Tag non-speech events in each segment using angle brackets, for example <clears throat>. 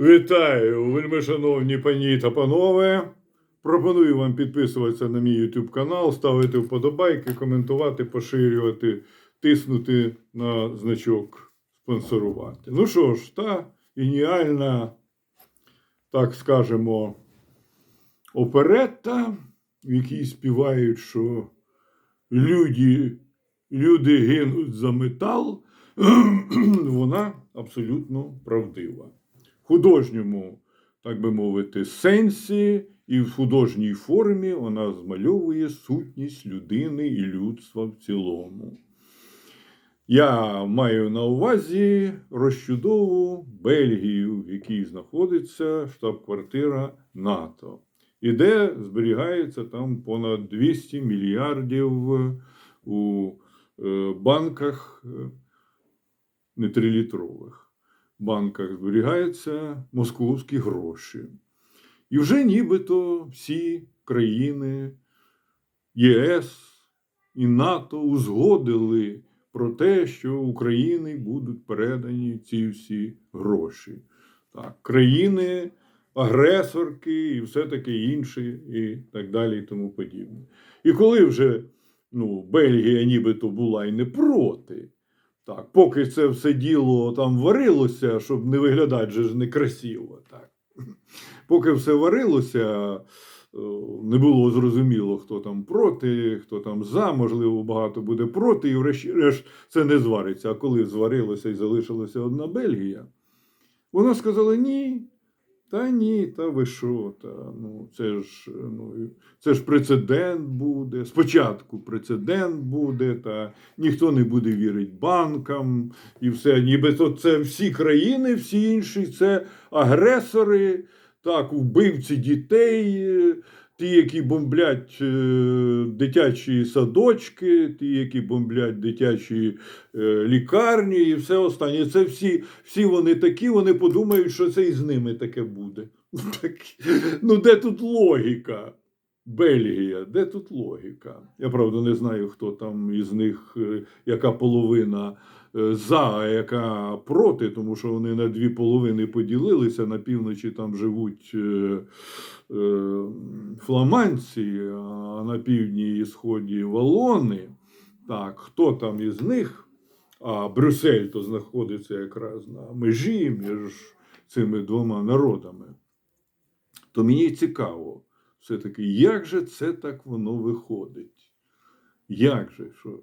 Вітаю, вельми шановні пані та панове. Пропоную вам підписуватися на мій YouTube канал, ставити вподобайки, коментувати, поширювати, тиснути на значок спонсорувати. Ну що ж, та геніальна, так скажемо, оперетта, в якій співають, що люди, люди гинуть за метал, <clears throat> вона абсолютно правдива художньому, так би мовити, сенсі і в художній формі вона змальовує сутність людини і людства в цілому. Я маю на увазі розчудову Бельгію, в якій знаходиться штаб-квартира НАТО, і де зберігається там понад 200 мільярдів у е, банках е, не трилітрових банках зберігаються московські гроші. І вже нібито всі країни ЄС і НАТО узгодили про те, що Україні будуть передані ці всі гроші. Так, країни, агресорки і все таке інше, і так далі, і тому подібне. І коли вже ну, Бельгія нібито була і не проти. Так, поки це все діло там варилося, щоб не виглядати же некрасиво. Так. Поки все варилося, е, не було зрозуміло, хто там проти, хто там за, можливо, багато буде проти, і врешті-решт це не звариться. А коли зварилося і залишилася одна Бельгія, вона сказала: ні. Та ні, та ви що? Та, ну, це, ж, ну, це ж прецедент буде. Спочатку прецедент буде, та ніхто не буде вірити банкам і все. Нібито це всі країни, всі інші це агресори, так, вбивці дітей, ті, які бомблять е, дитячі садочки, ті, які бомблять дитячі е, лікарні і все останнє. Це всі, всі вони такі, вони подумають, що це і з ними таке буде. <laughs> Ну, де тут логіка? Бельгія, де тут логіка? Я правда не знаю, хто там із них, е, яка половина е, за, а яка проти, тому що вони на дві половини поділилися. На півночі там живуть е, фламандці, а на півдні і сході валони. Так, хто там із них? А Брюссель то знаходиться якраз на межі між цими двома народами. То мені цікаво, все-таки, як же це так воно виходить? Як же? Що?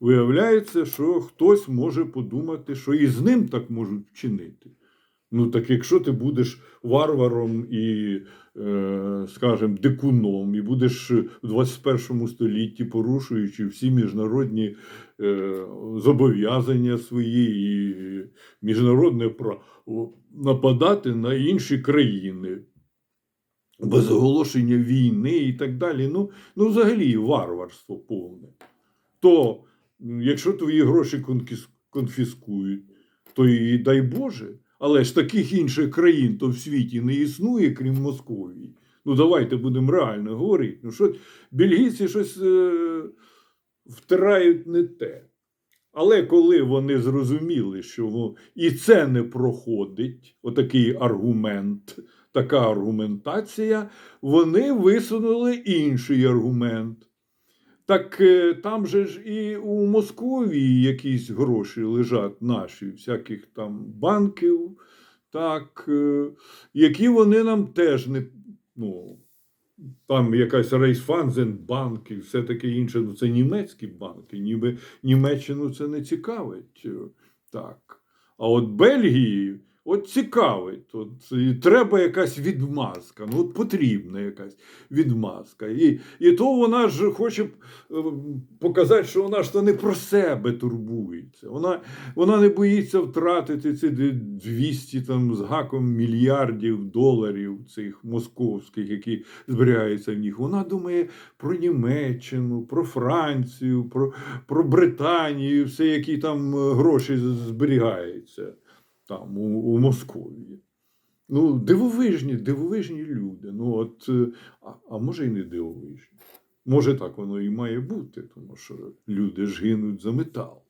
Виявляється, що хтось може подумати, що і з ним так можуть вчинити. Ну, так якщо ти будеш варваром і, е, скажімо, дикуном, і будеш в 21 столітті, порушуючи всі міжнародні е, зобов'язання свої і міжнародне право, нападати на інші країни без оголошення війни і так далі. Ну, ну взагалі варварство повне. То, якщо твої гроші конфіскують, то і дай Боже. Але ж таких інших країн то в світі не існує, крім Московії. Ну, давайте будемо реально говорити. Ну, що бельгійці щось е, втирають не те. Але коли вони зрозуміли, що і це не проходить, отакий аргумент, така аргументація, вони висунули інший аргумент. Так е, там же ж і у Московії якісь гроші лежать наші, всяких там банків, так, е, які вони нам теж не. Ну, там якась Рейсфанзенбанк і все таке інше. Ну, це німецькі банки, ніби Німеччину це не цікавить. е, Так. А от Бельгії от цікавить. От, і треба якась відмазка. Ну, от потрібна якась відмазка. І, і то вона ж хоче е, показати, що вона ж то не про себе турбується. Вона, вона не боїться втратити ці дві- 200 там, з гаком мільярдів доларів цих московських, які зберігаються в них. Вона думає про Німеччину, про Францію, про, про Британію, все, які там е, гроші зберігаються там у, у Московії. Ну, дивовижні, дивовижні люди. Ну, от, е, а, а може і не дивовижні. Може, так воно і має бути, тому що люди ж гинуть за метал.